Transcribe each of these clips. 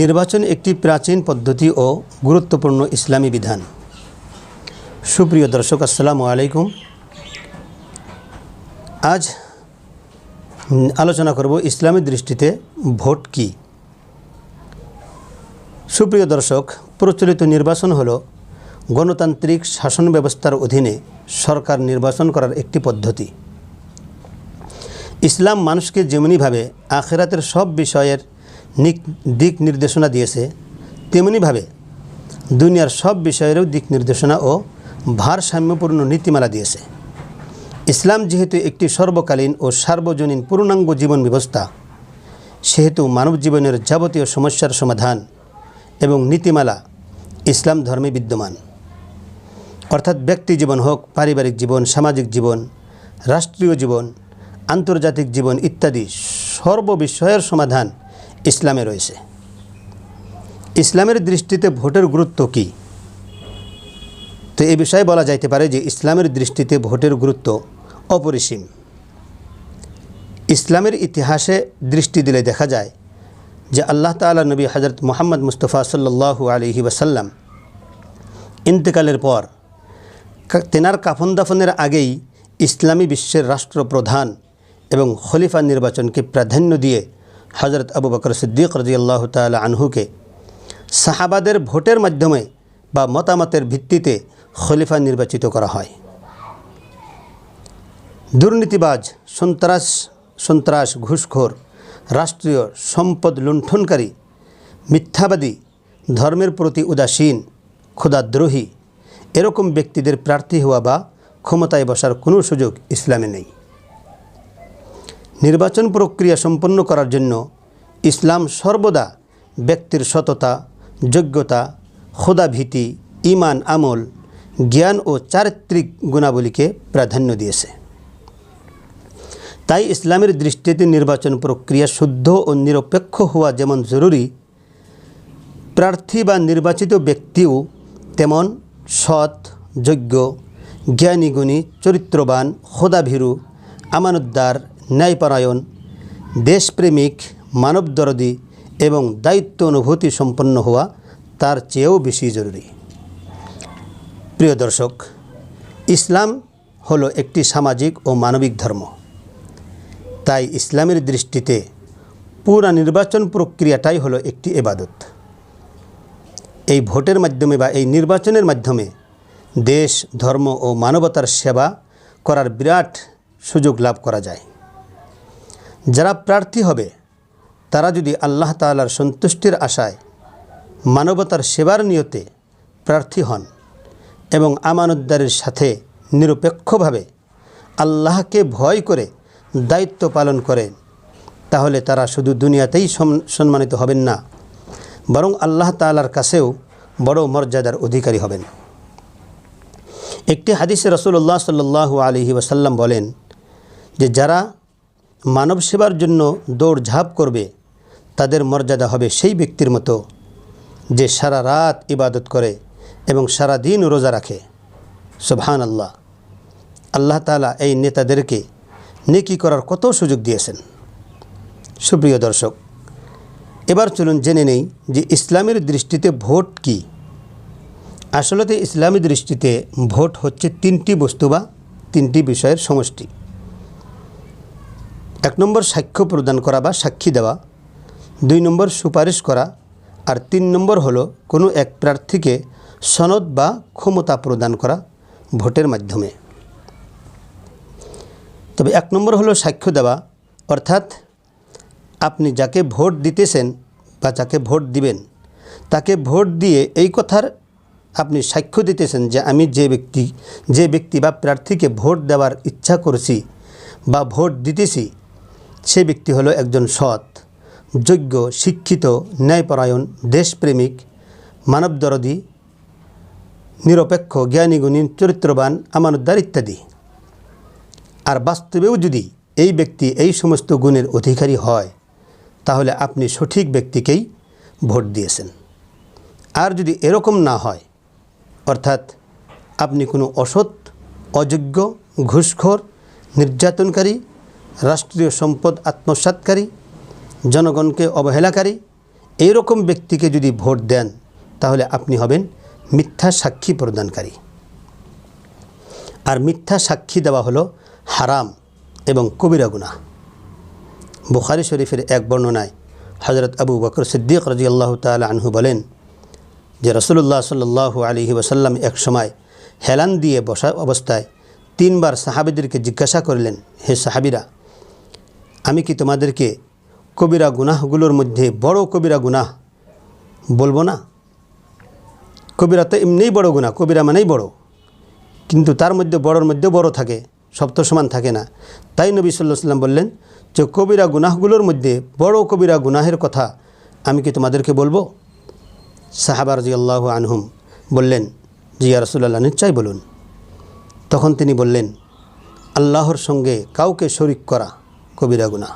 নির্বাচন একটি প্রাচীন পদ্ধতি ও গুরুত্বপূর্ণ ইসলামী বিধান। সুপ্রিয় দর্শক, আসসালামু আলাইকুম। আজ আলোচনা করব ইসলামী দৃষ্টিতে ভোট কি। সুপ্রিয় দর্শক, প্রচলিত নির্বাচন হল গণতান্ত্রিক শাসন ব্যবস্থার অধীনে সরকার নির্বাচন করার একটি পদ্ধতি। ইসলাম মানুষকে যেমনিভাবে আখেরাতের সব বিষয়ের দিক নির্দেশনা দিয়েছে, তেমনিভাবে দুনিয়ার সব বিষয়েরও দিক নির্দেশনা ও ভারসাম্যপূর্ণ নীতিমালা দিয়েছে। ইসলাম যেহেতু একটি সর্বকালীন ও সার্বজনীন পূর্ণাঙ্গ জীবন ব্যবস্থা, সেহেতু মানব জীবনের যাবতীয় সমস্যার সমাধান এবং নীতিমালা ইসলাম ধর্মে বিদ্যমান। অর্থাৎ ব্যক্তি জীবন হোক, পারিবারিক জীবন, সামাজিক জীবন, রাষ্ট্রীয় জীবন, আন্তর্জাতিক জীবন ইত্যাদি সর্ববিষয়ের সমাধান ইসলামে রয়েছে। ইসলামের দৃষ্টিতে ভোটের গুরুত্ব কী? তো এ বিষয়ে বলা যাইতে পারে যে ইসলামের দৃষ্টিতে ভোটের গুরুত্ব অপরিসীম। ইসলামের ইতিহাসে দৃষ্টি দিলে দেখা যায় যে আল্লাহ তালা নবী হজরত মোহাম্মদ মুস্তফা সাল্লাহ আলহি ওয়াসাল্লাম ইন্তেকালের পর তেনার কাফন দাফনের আগেই ইসলামী বিশ্বের রাষ্ট্রপ্রধান এবং খলিফা নির্বাচনকে প্রাধান্য দিয়ে হজরত আবু বকর সিদ্দিক রাজিয়াল্লাহ তালা আনহুকে সাহাবাদের ভোটের মাধ্যমে বা মতামতের ভিত্তিতে খলিফা নির্বাচিত করা হয়। দুর্নীতিবাজ, সন্ত্রাস সন্ত্রাস ঘুষখোর, রাষ্ট্রীয় সম্পদ লুণ্ঠনকারী, মিথ্যাবাদী, ধর্মের প্রতি উদাসীন ক্ষুদাদ্রোহী এরকম ব্যক্তিদের প্রার্থী হওয়া বা ক্ষমতায় বসার কোনো সুযোগ ইসলামে নেই। নির্বাচন প্রক্রিয়া সম্পন্ন করার জন্য ইসলাম সর্বদা ব্যক্তির সততা, যোগ্যতা খোদাভীতি ইমান আমল, জ্ঞান ও চারিত্রিক গুণাবলীকে প্রাধান্য দিয়েছে। তাই ইসলামের দৃষ্টিতে নির্বাচন প্রক্রিয়া শুদ্ধ ও নিরপেক্ষ হওয়া যেমন জরুরি, প্রার্থী বা নির্বাচিত ব্যক্তিও তেমন সৎ, যোগ্য জ্ঞানীগুণী চরিত্রবান খোদাভীরু আমানতদার ন্যায়পরায়ণ, দেশপ্রেমিক, মানবদরদী এবং দায়িত্ব অনুভূতি সম্পন্ন হওয়া তার চেয়েও বেশি জরুরি। প্রিয় দর্শক, ইসলাম হলো একটি সামাজিক ও মানবিক ধর্ম। তাই ইসলামের দৃষ্টিতে পুরা নির্বাচন প্রক্রিয়াটাই হলো একটি এবাদত। এই ভোটের মাধ্যমে বা এই নির্বাচনের মাধ্যমে দেশ, ধর্ম ও মানবতার সেবা করার বিরাট সুযোগ লাভ করা যায়। যারা প্রার্থী হবে, তারা যদি আল্লাহ তাআলার সন্তুষ্টির আশায়, মানবতার সেবার নিয়তে প্রার্থী হন এবং আমানতদারের সাথে নিরপেক্ষভাবে আল্লাহকে ভয় করে দায়িত্ব পালন করেন, তাহলে তারা শুধু দুনিয়াতেই সম্মানিত হবেন না, বরং আল্লাহ তাআলার কাছেও বড় মর্যাদার অধিকারী হবেন। একটি হাদিসে রসুল্লাহ সাল্লাহ আলহি ওয়াসাল্লাম বলেন যে, যারা মানব সেবার জন্য দৌড়ঝাঁপ করবে, তাদের মর্যাদা হবে সেই ব্যক্তির মতো, যে সারা রাত ইবাদত করে এবং সারা দিন রোজা রাখে। সুবহান আল্লাহ আল্লাহ তাআলা এই নেতাদেরকে নেকি করার কত সুযোগ দিয়েছেন। সুপ্রিয় দর্শক, এবার চলুন জেনে নেই যে ইসলামের দৃষ্টিতে ভোট কি। আসলতে ইসলামী দৃষ্টিতে ভোট হচ্ছে তিনটি বস্তু বা তিনটি বিষয়ের সমষ্টি। এক নম্বর সাক্ষ্য প্রদান করা বা সাক্ষী দেওয়া, দুই নম্বর সুপারিশ করা, আর তিন নম্বর হলো কোনো এক প্রার্থীকে সনদ বা ক্ষমতা প্রদান করা ভোটের মাধ্যমে। তবে এক নম্বর হলো সাক্ষ্য দেওয়া, অর্থাৎ আপনি যাকে ভোট দিতেছেন বা যাকে ভোট দিবেন, তাকে ভোট দিয়ে এই কথার আপনি সাক্ষ্য দিতেছেন যে আমি যে ব্যক্তি যে ব্যক্তি বা প্রার্থীকে ভোট দেওয়ার ইচ্ছা করছি বা ভোট দিতেছি সে ব্যক্তি হলো একজন সৎ, যোগ্য, শিক্ষিত, ন্যায়পরায়ণ, দেশপ্রেমিক, মানবদরদী, নিরপেক্ষ জ্ঞানীগুণী চরিত্রবান, আমানতদার ইত্যাদি। আর বাস্তবেও যদি এই ব্যক্তি এই সমস্ত গুণের অধিকারী হয়, তাহলে আপনি সঠিক ব্যক্তিকেই ভোট দিয়েছেন। আর যদি এরকম না হয়, অর্থাৎ আপনি কোনো অসৎ, অযোগ্য, ঘুষখোর, নির্যাতনকারী রাষ্ট্রীয় সম্পদ আত্মসাৎকারী জনগণকে অবহেলাকারী, এইরকম ব্যক্তিকে যদি ভোট দেন, তাহলে আপনি হবেন মিথ্যা সাক্ষী প্রদানকারী। আর মিথ্যা সাক্ষী দেওয়া হলো হারাম এবং কবিরা গুনাহ। বুখারি শরীফের এক বর্ণনায় হজরত আবু বকর সিদ্দিক রাজি আল্লাহ তালা আনহু বলেন যে রসুল্লাহ সাল্লু আলহি ওসাল্লাম এক সময় হেলান দিয়ে বসা অবস্থায় তিনবার সাহাবিদেরকে জিজ্ঞাসা করলেন, হে সাহাবিরা আমি কি তোমাদেরকে কবিরা গুনাহগুলোর মধ্যে বড় কবিরা গুনাহ বলব না? কবিরা তো এমনিই বড় গুনাহ, কবিরা মানেই বড়। কিন্তু তার মধ্যে বড়র মধ্যে বড় থাকে সব তো সমান থাকে না। তাই নবী সাল্লাহ সাল্লাম বললেন, যে কবিরা গুনাহগুলোর মধ্যে বড় কবিরা গুনাহের কথা আমি কি তোমাদেরকে বলব? সাহাবার জি আল্লাহ আনহুম বললেন জিয়া রসুল্লাহ নিশ্চয় বলুন। তখন তিনি বললেন, আল্লাহর সঙ্গে কাউকে শরিক করা কবিরা গুনাহ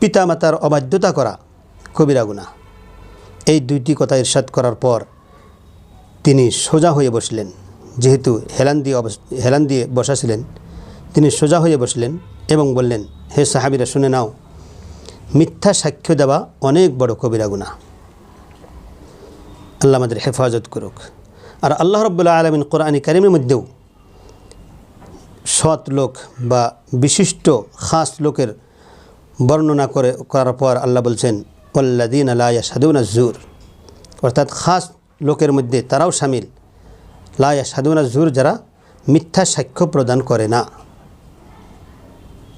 পিতামাতার অবাধ্যতা করা কবিরা গুনাহ এই দুইটি কথা ইরশাদ করার পর তিনি সোজা হয়ে বসলেন। যেহেতু হেলান দিয়ে হেলান দিয়ে বসাছিলেন, তিনি সোজা হয়ে বসলেন এবং বললেন, হে সাহাবিরা, শুনে নাও। মিথ্যা সাক্ষ্য দেওয়া অনেক বড় কবিরা গুনাহ আল্লাহ আমাদের হেফাজত করুক। আর আল্লাহ রব্বুল্লাহ আলমিন কোরআনী কারিমের মধ্যেও সৎ লোক বা বিশিষ্ট খাস লোকের বর্ণনা করে, করার পর আল্লাহ বলছেন ওল্লাদিন আল্লাহ সাদুন জুর অর্থাৎ খাস লোকের মধ্যে তারাও সামিল। লায়া সাদুনা জুর যারা মিথ্যা সাক্ষ্য প্রদান করে না।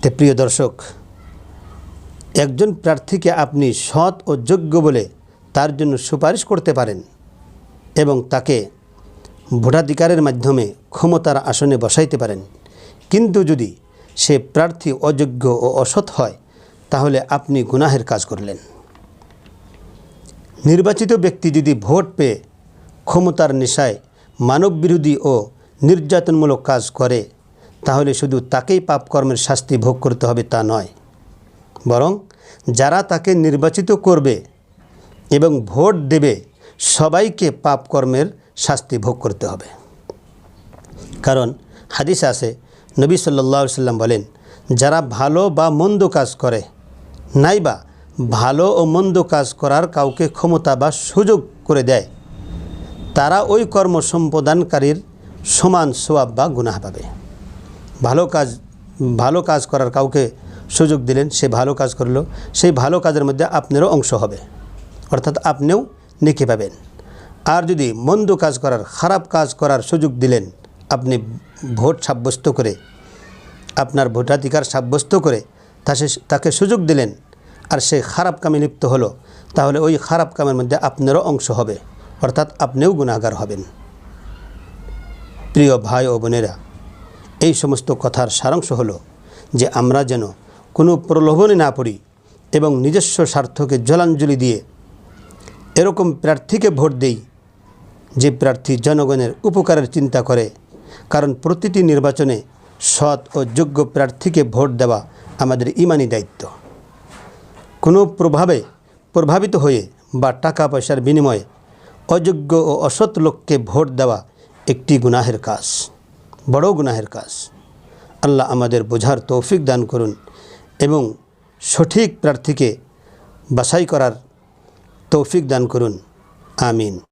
তে প্রিয় দর্শক, একজন প্রার্থীকে আপনি সৎ ও যোগ্য বলে তার জন্য সুপারিশ করতে পারেন এবং তাকে ভোটাধিকারের মাধ্যমে ক্ষমতার আসনে বসাইতে পারেন। কিন্তু যদি সে প্রার্থী অযোগ্য ও অসৎ হয়, তাহলে আপনি গুনাহের কাজ করলেন। নির্বাচিত ব্যক্তি যদি ভোট পেয়ে ক্ষমতার নেশায় মানববিরোধী ও নির্যাতনমূলক কাজ করে, তাহলে শুধু তাকেই পাপকর্মের শাস্তি ভোগ করতে হবে তা নয়। বরং যারা তাকে নির্বাচিত করবে এবং ভোট দেবে, সবাইকে পাপকর্মের শাস্তি ভোগ করতে হবে। কারণ হাদিস আছে নবী সাল্লাহ সাল্লাম বলেন, যারা ভালো বা মন্দ কাজ করে, নাইবা ভালো ও মন্দ কাজ করার কাউকে ক্ষমতা বা সুযোগ করে দেয়, তারা ওই কর্ম সম্পাদনকারীর সমান সোয়াব বা গুনাহ পাবে। ভালো কাজ ভালো কাজ করার কাউকে সুযোগ দিলেন, সে ভালো কাজ করল, সেই ভালো কাজের মধ্যে আপনারও অংশ হবে, অর্থাৎ আপনিও নেকি পাবেন। আর যদি মন্দ কাজ করার, খারাপ কাজ করার সুযোগ দিলেন আপনি ভোট সাব্যস্ত করে, আপনার ভোটাধিকার সাব্যস্ত করে তাকে সুযোগ দিলেন আর সে খারাপ কামে লিপ্ত হলো, তাহলে ওই খারাপ কামের মধ্যে আপনারও অংশ হবে, অর্থাৎ আপনিও গুণাগার হবেন। প্রিয় ভাই ও বোনেরা, এই সমস্ত কথার সারাংশ হলো যে আমরা যেন কোনো প্রলোভনে না পড়ি এবং নিজস্ব স্বার্থকে জলাঞ্জলি দিয়ে এরকম প্রার্থীকে ভোট দেই যে প্রার্থী জনগণের উপকারের চিন্তা করে কারণ প্রতিটি নির্বাচনে সৎ ও যোগ্য প্রার্থীকে ভোট দেওয়া আমাদের ইমানি দায়িত্ব। কোনো প্রভাবে প্রভাবিত হয়ে বা টাকা পয়সার বিনিময়ে অযোগ্য ও অসৎ লোককে ভোট দেওয়া একটি গুনাহের কাজ, বড় গুনাহের কাজ। আল্লাহ আমাদের বোঝার তৌফিক দান করুন এবং সঠিক প্রার্থীকে বাছাই করার তৌফিক দান করুন। আমিন।